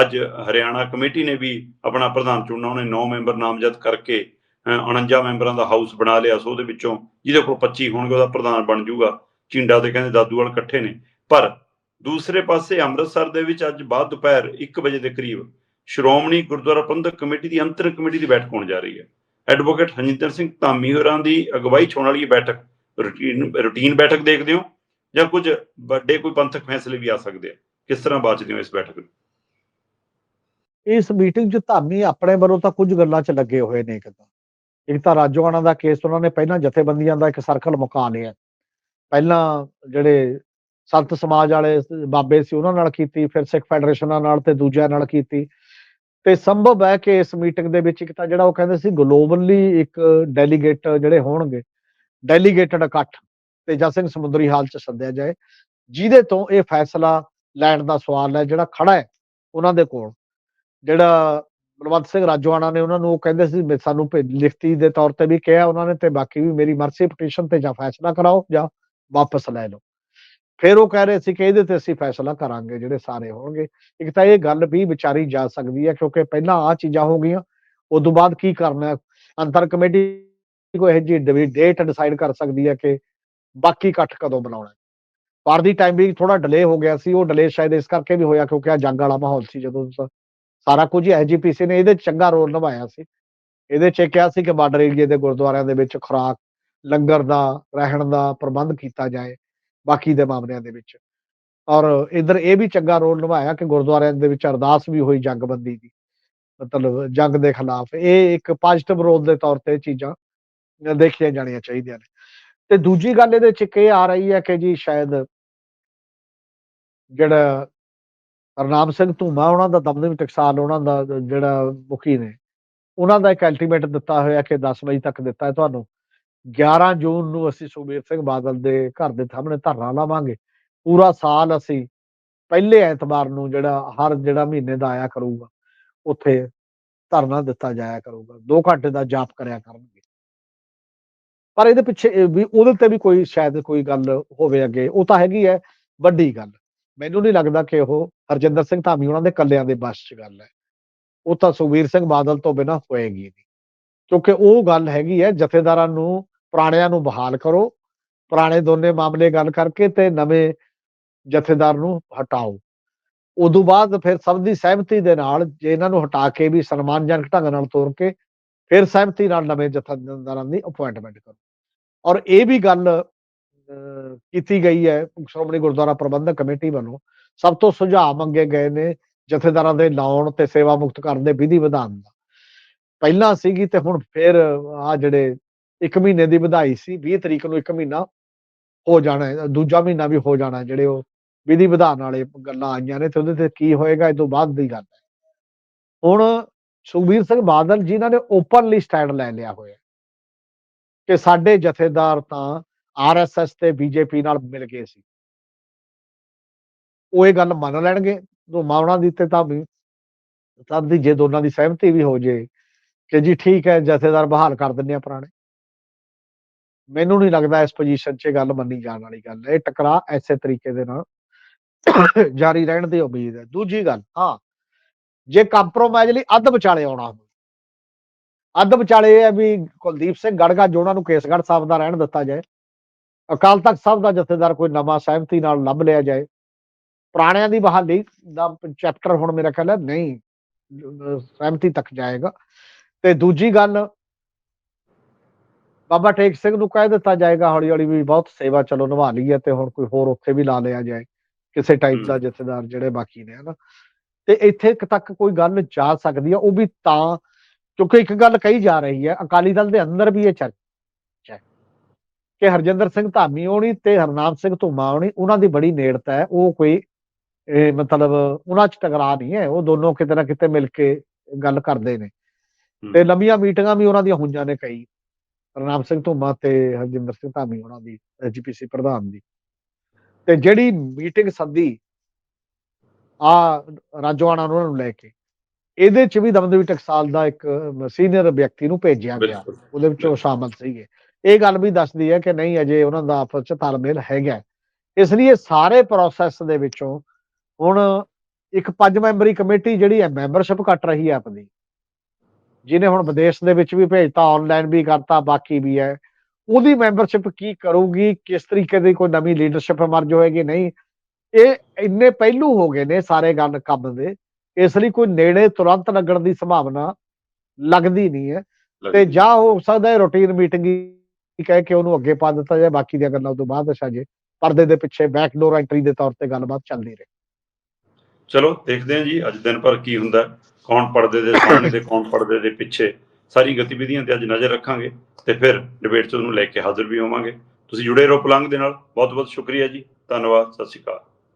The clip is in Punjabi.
ਅੱਜ ਹਰਿਆਣਾ ਕਮੇਟੀ ਨੇ ਵੀ ਆਪਣਾ ਪ੍ਰਧਾਨ ਚੁਣਨਾ, ਉਹਨੇ 9 ਮੈਂਬਰ ਨਾਮਜ਼ਦ ਕਰਕੇ, ਅਹ 49 ਮੈਂਬਰਾਂ ਦਾ ਹਾਊਸ ਬਣਾ ਲਿਆ ਸੋ, ਉਹਦੇ ਵਿੱਚੋਂ ਜਿਹਦੇ ਕੋਲ 25 ਹੋਣਗੇ, ਉਹਦਾ ਪ੍ਰਧਾਨ ਬਣ ਜਾਊਗਾ। ਚਿੰਡਾ ਦੇ ਕਹਿੰਦੇ ਦਾਦੂਵਾਲ ਇਕੱਠੇ ਨੇ। ਪਰ ਦੂਸਰੇ ਪਾਸੇ ਅੰਮ੍ਰਿਤਸਰ ਦੇ ਵਿੱਚ ਅੱਜ ਬਾਅਦ ਦੁਪਹਿਰ 1 ਵਜੇ ਦੇ ਕਰੀਬ ਸ਼੍ਰੋਮਣੀ ਗੁਰਦੁਆਰਾ ਪ੍ਰਬੰਧਕ ਕਮੇਟੀ ਦੀ ਅੰਤਰ ਕਮੇਟੀ ਦੀ ਬੈਠਕ ਹੋਣ ਜਾ ਰਹੀ ਹੈ। ਐਡਵੋਕੇਟ ਹਰਜਿੰਦਰ ਸਿੰਘ ਧਾਮੀ ਹੋਰਾਂ ਦੀ ਅਗਵਾਈ 'ਚ ਹੋਣ ਵਾਲੀ ਬੈਠਕ, ਰੂਟੀਨ ਰੂਟੀਨ ਬੈਠਕ ਦੇਖਦੇ ਹੋ ਜਾਂ ਕੁਝ ਵੱਡੇ ਕੋਈ ਪੰਥਕ ਫੈਸਲੇ ਵੀ ਆ ਸਕਦੇ ਆ? ਕਿਸ ਤਰ੍ਹਾਂ ਬਾਚਦੇ ਹੋ ਇਸ ਬੈਠਕ ਨੂੰ? ਇਸ ਮੀਟਿੰਗ 'ਚ ਧਾਮੀ ਆਪਣੇ ਵੱਲੋਂ ਤਾਂ ਕੁਝ ਗੱਲਾਂ 'ਚ ਲੱਗੇ ਹੋਏ ਨੇ ਇੱਕ ਤਾਂ। ਇੱਕ ਤਾਂ ਰਾਜੋਆਣਾ ਦਾ ਕੇਸ ਉਹਨਾਂ ਨੇ ਪਹਿਲਾਂ ਜਥੇਬੰਦੀਆਂ ਦਾ ਇੱਕ ਸਰਕਲ ਮੁਕਾ ਲਿਆ। ਪਹਿਲਾਂ ਜਿਹੜੇ ਸੰਤ ਸਮਾਜ ਵਾਲੇ ਬਾਬੇ ਸੀ, ਉਹਨਾਂ ਨਾਲ ਕੀਤੀ, ਫਿਰ ਸਿੱਖ ਫੈਡਰੇਸ਼ਨਾਂ ਨਾਲ ਤੇ ਦੂਜਿਆਂ ਨਾਲ ਕੀਤੀ। ਤੇ ਸੰਭਵ ਹੈ ਕਿ ਇਸ ਮੀਟਿੰਗ ਦੇ ਵਿੱਚ ਇੱਕ ਤਾਂ ਜਿਹੜਾ ਉਹ ਕਹਿੰਦੇ ਸੀ ਗਲੋਬਲੀ ਇੱਕ ਡੈਲੀਗੇਟ ਜਿਹੜੇ ਹੋਣਗੇ ਡੈਲੀਗੇਟਡ ਇਕੱਠ ਤੇਜਾ ਸਿੰਘ ਸਮੁੰਦਰੀ ਹਾਲ 'ਚ ਸੱਦਿਆ ਜਾਏ, ਜਿਹਦੇ ਤੋਂ ਇਹ ਫੈਸਲਾ ਲੈਣ ਦਾ ਸਵਾਲ ਹੈ ਜਿਹੜਾ ਖੜਾ ਹੈ, ਉਹਨਾਂ ਦੇ ਕੋਲ। ਜਿਹੜਾ ਬਲਵੰਤ ਸਿੰਘ ਰਾਜੋਆਣਾ ਨੇ ਉਹਨਾਂ ਨੂੰ ਉਹ ਕਹਿੰਦੇ ਸੀ ਸਾਨੂੰ ਲਿਖਤੀ ਦੇ ਤੌਰ ਤੇ ਵੀ ਕਿਹਾ ਉਹਨਾਂ ਨੇ ਤੇ ਬਾਕੀ ਵੀ ਮੇਰੀ ਮਰਸੀ ਪਟੀਸ਼ਨ ਤੇ ਜਾਂ ਫੈਸਲਾ ਕਰਾਓ ਜਾਂ ਵਾਪਸ ਲੈ ਲਓ। ਫਿਰ ਉਹ ਕਹਿ ਰਹੇ ਸੀ ਕਿ ਇਹਦੇ ਤੇ ਅਸੀਂ ਫੈਸਲਾ ਕਰਾਂਗੇ, ਜਿਹੜੇ ਸਾਰੇ ਹੋਣਗੇ। ਇੱਕ ਤਾਂ ਇਹ ਗੱਲ ਵੀ ਵਿਚਾਰੀ ਜਾ ਸਕਦੀ ਹੈ ਕਿਉਂਕਿ ਪਹਿਲਾਂ ਆ ਚੀਜ਼ਾਂ ਹੋ ਗਈਆਂ ਉਸ ਤੋਂ ਬਾਅਦ ਕੀ ਕਰਨਾ ਅੰਤਰ ਕਮੇਟੀ ਕੋਈ ਇਹ ਜੀ ਡੇਟ ਡਿਸਾਈਡ ਕਰ ਸਕਦੀ ਹੈ ਕਿ ਬਾਕੀ ਇਕੱਠ ਕਦੋਂ ਬੁਲਾਉਣਾ ਹੈ। ਪਰ ਦੀ ਟਾਈਮ ਵੀ ਥੋੜਾ ਡਿਲੇ ਹੋ ਗਿਆ ਸੀ, ਉਹ ਡਿਲੇ ਸ਼ਾਇਦ ਇਸ ਕਰਕੇ ਵੀ ਹੋਇਆ ਕਿਉਂਕਿ ਆ ਜੰਗ ਵਾਲਾ ਮਾਹੌਲ ਸੀ ਜਦੋਂ ਸਾਰਾ ਕੁਝ ਐਜੀਪੀਸੀ ਨੇ, ਇਹਦੇ ਚੰਗਾ ਰੋਲ ਨਿਭਾਇਆ ਸੀ। ਇਹਦੇ 'ਚ ਇਹ ਕਿਹਾ ਸੀ ਕਿ ਬਾਰਡਰ ਏਰੀਏ ਦੇ ਗੁਰਦੁਆਰਿਆਂ ਦੇ ਵਿੱਚ ਖੁਰਾਕ, ਲੰਗਰ ਦਾ, ਰਹਿਣ ਦਾ ਪ੍ਰਬੰਧ ਕੀਤਾ ਜਾਏ, ਬਾਕੀ ਦੇ ਮਾਮਲਿਆਂ ਦੇ ਵਿੱਚ। ਔਰ ਇਧਰ ਇਹ ਵੀ ਚੰਗਾ ਰੋਲ ਨਿਭਾਇਆ ਕਿ ਗੁਰਦੁਆਰਿਆਂ ਦੇ ਵਿੱਚ ਅਰਦਾਸ ਵੀ ਹੋਈ ਜੰਗਬੰਦੀ ਦੀ, ਮਤਲਬ ਜੰਗ ਦੇ ਖਿਲਾਫ। ਇਹ ਇੱਕ ਪੋਜ਼ਿਟਿਵ ਰੋਲ ਦੇ ਤੌਰ ਤੇ ਚੀਜ਼ਾਂ ਦੇਖੀਆਂ ਜਾਣੀਆਂ ਚਾਹੀਦੀਆਂ ਨੇ। ਤੇ ਦੂਜੀ ਗੱਲ ਇਹਦੇ ਚ ਇੱਕ ਇਹ ਆ ਰਹੀ ਹੈ ਕਿ ਜੀ ਸ਼ਾਇਦ ਜਿਹੜਾ ਹਰਨਾਮ ਸਿੰਘ ਧੂਮਾ, ਉਹਨਾਂ ਦਾ ਦਮਦਮੀ ਟਕਸਾਲ ਉਹਨਾਂ ਦਾ ਜਿਹੜਾ ਮੁਖੀ ਨੇ, ਉਹਨਾਂ ਦਾ ਇੱਕ ਅਲਟੀਮੇਟ ਦਿੱਤਾ ਹੋਇਆ ਕਿ 10 ਵਜੇ ਤੱਕ ਦਿੱਤਾ ਹੈ ਤੁਹਾਨੂੰ। 11 ਜੂਨ ਨੂੰ ਅਸੀਂ ਸੁਖਬੀਰ ਸਿੰਘ ਬਾਦਲ ਦੇ ਘਰ ਦੇ ਸਾਹਮਣੇ ਧਰਨਾ ਲਾਵਾਂਗੇ। ਪੂਰਾ ਸਾਲ ਅਸੀਂ ਪਹਿਲੇ ਐਤਵਾਰ ਨੂੰ ਜਿਹੜਾ, ਹਰ ਜਿਹੜਾ ਮਹੀਨੇ ਦਾ ਆਇਆ ਕਰੂਗਾ, ਉੱਥੇ ਧਰਨਾ ਦਿੱਤਾ ਜਾਇਆ ਕਰੂਗਾ। 2 ਘੰਟੇ ਦਾ ਜਾਪ ਕਰਿਆ ਕਰਨਗੇ। ਪਰ ਇਹਦੇ ਪਿੱਛੇ ਵੀ, ਉਹਦੇ ਤੇ ਵੀ ਕੋਈ ਸ਼ਾਇਦ ਕੋਈ ਗੱਲ ਹੋਵੇ ਅੱਗੇ। ਉਹ ਤਾਂ ਹੈਗੀ ਹੈ, ਵੱਡੀ ਗੱਲ। ਮੈਨੂੰ ਨਹੀਂ ਲੱਗਦਾ ਕਿ ਉਹ ਹਰਜਿੰਦਰ ਸਿੰਘ ਧਾਮੀ ਉਹਨਾਂ ਦੇ ਕੱਲਿਆਂ ਦੇ ਬਸ 'ਚ ਗੱਲ ਹੈ। ਉਹ ਤਾਂ ਸੁਖਬੀਰ ਸਿੰਘ ਬਾਦਲ ਤੋਂ ਬਿਨਾਂ ਹੋਏਗੀ ਨਹੀਂ। ਕਿਉਂਕਿ ਉਹ ਗੱਲ ਹੈਗੀ ਹੈ ਜਥੇਦਾਰਾਂ ਨੂੰ ਪੁਰਾਣਿਆਂ ਨੂੰ ਬਹਾਲ ਕਰੋ ਪੁਰਾਣੇ ਦੋਨੇ ਮਾਮਲੇ ਗੱਲ ਕਰਕੇ ਤੇ ਨਵੇਂ ਜਥੇਦਾਰ ਨੂੰ ਹਟਾਓ। ਉਦੋਂ ਬਾਅਦ ਫਿਰ ਸਭ ਦੀ ਸਹਿਮਤੀ ਦੇ ਨਾਲ ਜੇ ਇਹਨਾਂ ਨੂੰ ਹਟਾ ਕੇ ਵੀ ਸਨਮਾਨਜਨਕ ਢੰਗ ਨਾਲ ਤੋਰ ਕੇ ਫਿਰ ਸਹਿਮਤੀ ਨਾਲ ਨਵੇਂ ਜਥੇਦਾਰਾਂ ਦੀ ਅਪਾਇੰਟਮੈਂਟ ਕਰੋ। ਔਰ ਇਹ ਵੀ ਗੱਲ ਅਹ, ਕੀਤੀ ਗਈ ਹੈ ਸ਼੍ਰੋਮਣੀ ਗੁਰਦੁਆਰਾ ਪ੍ਰਬੰਧਕ ਕਮੇਟੀ ਵੱਲੋਂ ਸਭ ਤੋਂ ਸੁਝਾਅ ਮੰਗੇ ਗਏ ਨੇ ਜਥੇਦਾਰਾਂ ਦੇ ਲਾਉਣ ਤੇ ਸੇਵਾ ਮੁਕਤ ਕਰਨ ਦੇ ਵਿਧੀ ਵਿਧਾਨ ਦਾ। ਪਹਿਲਾਂ ਸੀਗੀ ਤੇ ਹੁਣ ਫਿਰ ਆ ਜਿਹੜੇ 1 ਮਹੀਨੇ ਦੀ ਵਧਾਈ ਸੀ 20 ਤਰੀਕ ਨੂੰ 1 ਮਹੀਨਾ ਹੋ ਜਾਣਾ ਹੈ ਦੂਜਾ ਮਹੀਨਾ ਵੀ ਹੋ ਜਾਣਾ ਜਿਹੜੇ ਉਹ ਵਿਧੀ ਵਿਧਾਨ ਵਾਲੇ ਗੱਲਾਂ ਆਈਆਂ ਨੇ ਤੇ ਉਹਦੇ ਤੇ ਕੀ ਹੋਏਗਾ, ਇਹ ਤੋਂ ਬਾਅਦ ਦੀ ਗੱਲ ਹੈ। ਹੁਣ ਸੁਖਬੀਰ ਸਿੰਘ ਬਾਦਲ ਜਿਨ੍ਹਾਂ ਨੇ ਓਪਨਲੀ ਸਟੈਂਡ ਲੈ ਲਿਆ ਹੋਇਆ। ਕਿ ਸਾਡੇ ਜਥੇਦਾਰ ਤਾਂ ਆਰਐਸਐਸ ਤੇ ਬੀਜੇਪੀ ਨਾਲ ਮਿਲ ਗਏ ਸੀ। ਉਹ ਇਹ ਗੱਲ ਮੰਨ ਲੈਣਗੇ ਮਾਵਣਾ ਦੀ ਤੇ ਤਾਂ ਵੀ ਦੀ ਜੇ ਦੋਨਾਂ ਦੀ ਸਹਿਮਤੀ ਵੀ ਹੋ ਜੇ ਕਿ ਜੀ ਠੀਕ ਹੈ, ਜਥੇਦਾਰ ਬਹਾਲ ਕਰ ਦਿੰਦੇ ਆ ਪੁਰਾਣੇ। ਮੈਨੂੰ ਨਹੀਂ ਲੱਗਦਾ ਇਸ ਪੋਜੀਸ਼ਨ 'ਚ ਇਹ ਗੱਲ ਮੰਨੀ ਜਾਣ ਵਾਲੀ ਗੱਲ ਇਹ ਟਕਰਾ ਐਸੇ ਤਰੀਕੇ ਦੇ ਨਾਲ ਜਾਰੀ ਰਹਿਣ ਦੀ ਉਮੀਦ ਹੈ। ਦੂਜੀ ਗੱਲ, ਹਾਂ, ਜੇ ਕੰਪਰੋਮਾਈਜ਼ ਲਈ ਅੱਧ ਵਿਚਾਲੇ ਆਉਣਾ ਅੱਧ ਵਿਚਾਲੇ ਇਹ ਹੈ ਵੀ ਕੁਲਦੀਪ ਸਿੰਘ ਗੜਗਾ ਜੋੜਾਂ ਨੂੰ ਕੇਸਗੜ ਸਾਹਿਬ ਦਾ ਰਹਿਣ ਦਿੱਤਾ ਜਾਏ, ਅਕਾਲ ਤਖਤ ਸਾਹਿਬ ਦਾ ਜਥੇਦਾਰ ਕੋਈ ਨਵਾਂ ਸਹਿਮਤੀ ਨਾਲ ਲੱਭ ਲਿਆ ਜਾਏ ਪੁਰਾਣਿਆਂ ਦੀ ਬਹਾਲੀ ਦਾ ਚੈਪਟਰ ਹੁਣ ਮੇਰਾ ਖਿਆਲ ਹੈ ਨਹੀਂ ਸਹਿਮਤੀ ਤੱਕ ਜਾਏਗਾ। ਤੇ ਦੂਜੀ ਗੱਲ ਬਾਬਾ ਟੇਕ ਸਿੰਘ ਨੂੰ ਕਹਿ ਦਿੱਤਾ ਜਾਏਗਾ ਹੌਲੀ ਹੌਲੀ ਵੀ ਬਹੁਤ ਸੇਵਾ ਚਲੋ ਨਿਭਾ ਲਈ ਹੈ ਤੇ ਹੁਣ ਕੋਈ ਹੋਰ ਉੱਥੇ ਵੀ ਲਾ ਲਿਆ ਜਾਏ ਕਿਸੇ ਟਾਈਪ ਦਾ। ਜਥੇਦਾਰ ਜਿਹੜੇ ਬਾਕੀ ਨੇ ਹਨਾ। ਤੇ ਇੱਥੇ ਤੱਕ ਕੋਈ ਗੱਲ ਜਾ ਸਕਦੀ ਹੈ ਉਹ ਵੀ ਤਾਂ ਕਿਉਂਕਿ ਇੱਕ ਗੱਲ ਕਹੀ ਜਾ ਰਹੀ ਹੈ ਅਕਾਲੀ ਦਲ ਦੇ ਅੰਦਰ ਵੀ ਇਹ ਚਰਚਾ ਹੈ। ਕਿ ਹਰਜਿੰਦਰ ਸਿੰਘ ਧਾਮੀ ਹੋਣੀ ਤੇ ਹਰਨਾਮ ਸਿੰਘ ਧੂਮਾ ਹੋਣੀ ਉਹਨਾਂ ਦੀ ਬੜੀ ਨੇੜਤਾ ਹੈ ਉਹ ਕੋਈ ਇਹ ਮਤਲਬ ਉਹਨਾਂ 'ਚ ਟਕਰਾਅ ਨਹੀਂ ਹੈ ਉਹ ਦੋਨੋਂ ਕਿਤੇ ਨਾ ਕਿਤੇ ਮਿਲ ਕੇ ਗੱਲ ਕਰਦੇ ਨੇ। ਤੇ ਲੰਬੀਆਂ ਮੀਟਿੰਗਾਂ ਵੀ ਉਹਨਾਂ ਦੀਆਂ ਹੋਈਆਂ ਨੇ ਕਈ। ਹਰਨਾਮ ਸਿੰਘ ਧੂਮਾ ਤੇ ਹਰਜਿੰਦਰ ਸਿੰਘ ਧਾਮੀ ਉਹਨਾਂ ਦੀ ਐਜੀਪੀਸੀ ਪ੍ਰਧਾਨ ਦੀ। ਤੇ ਜਿਹੜੀ ਮੀਟਿੰਗ ਸੱਦੀ ਆ ਰਾਜਵਾਨਾ ਨੂੰ ਲੈ ਕੇ ਇਹਦੇ ਚ ਵੀ ਦਮਦਮੀ ਟਕਸਾਲ ਦਾ ਇੱਕ ਸੀਨੀਅਰ ਵਿਅਕਤੀ ਨੂੰ ਭੇਜਿਆ ਗਿਆ। ਉਹਦੇ ਵਿੱਚ ਉਹ ਸ਼ਾਮਲ ਸੀਗੇ। ਇਹ ਗੱਲ ਵੀ ਦੱਸਦੀ ਹੈ ਕਿ ਨਹੀਂ ਅਜੇ ਉਹਨਾਂ ਦਾ ਆਪਸ ਚ ਤਾਲਮੇਲ ਹੈਗਾ। ਇਸ ਲਈ ਸਾਰੇ ਪ੍ਰੋਸੈਸ ਦੇ ਵਿੱਚੋਂ ਹੁਣ ਇੱਕ ਪੰਜ ਮੈਂਬਰੀ ਕਮੇਟੀ ਜਿਹੜੀ ਹੈ ਮੈਂਬਰਸ਼ਿਪ ਕੱਟ ਰਹੀ ਹੈ ਆਪਣੀ। ਜਿਹਨੇ ਹੁਣ ਵਿਦੇਸ਼ ਦੇ ਵਿੱਚ ਵੀ ਭੇਜਤਾ ਆਨਲਾਈਨ ਵੀ ਕਰਤਾ ਬਾਕੀ ਵੀ ਹੈ। ਉਹਦੀ ਮੈਂਬਰਸ਼ਿਪ ਕੀ ਕਰੂਗੀ? ਕਿਸ ਤਰੀਕੇ ਦੀ ਕੋਈ ਨਵੀਂ ਲੀਡਰਸ਼ਿਪ ਮਰਜ ਹੋਏਗੀ? ਨਹੀਂ। ਇਹ ਇੰਨੇ ਪਹਿਲੂ ਹੋ ਗਏ ਨੇ ਸਾਰੇ ਗੱਲ ਕੰਮ ਦੇ। ਇਸ ਲਈ ਕੋਈ ਨੇੜੇ ਤੁਰੰਤ ਲੱਗਣ ਦੀ ਸੰਭਾਵਨਾ ਲੱਗਦੀ ਨਹੀਂ ਹੈ। ਤੇ ਜਾਂ ਹੋ ਸਕਦਾ ਹੈ ਰੂਟੀਨ ਮੀਟਿੰਗ ਹੀ ਕਹਿ ਕੇ ਉਹਨੂੰ ਅੱਗੇ ਪਾ ਦਿੱਤਾ ਜਾਏ ਬਾਕੀ ਦੀਆਂ ਗੱਲਾਂ ਤੋਂ ਬਾਅਦ ਅਸਾਂ ਪਰਦੇ ਦੇ ਪਿੱਛੇ ਬੈਕਡੋਰ ਐਂਟਰੀ ਦੇ ਤੌਰ ਤੇ ਗੱਲਬਾਤ ਚੱਲਦੀ ਰਹੇ। ਚਲੋ ਦੇਖਦੇ ਹਾਂ ਜੀ, ਅੱਜ ਦਿਨ ਭਰ ਕੀ ਹੁੰਦਾ ਕੌਣ ਪਰਦੇ ਦੇ ਸਾਹਮਣੇ ਤੇ ਕੌਣ ਪਰਦੇ ਦੇ ਪਿੱਛੇ। ਸਾਰੀ ਗਤੀਵਿਧੀਆਂ ਤੇ ਅੱਜ ਨਜ਼ਰ ਰੱਖਾਂਗੇ ਤੇ ਫਿਰ ਡਿਬੇਟ 'ਚ ਉਹਨੂੰ ਲੈ ਕੇ ਹਾਜ਼ਰ ਵੀ ਹੋਵਾਂਗੇ। ਤੁਸੀਂ ਜੁੜੇ ਰਹੋ ਪਲੰਗ ਦੇ ਨਾਲ। ਬਹੁਤ ਬਹੁਤ ਸ਼ੁਕਰੀਆ ਜੀ। ਧੰਨਵਾਦ। ਸਤਿ ਸ਼੍ਰੀ ਅਕਾਲ।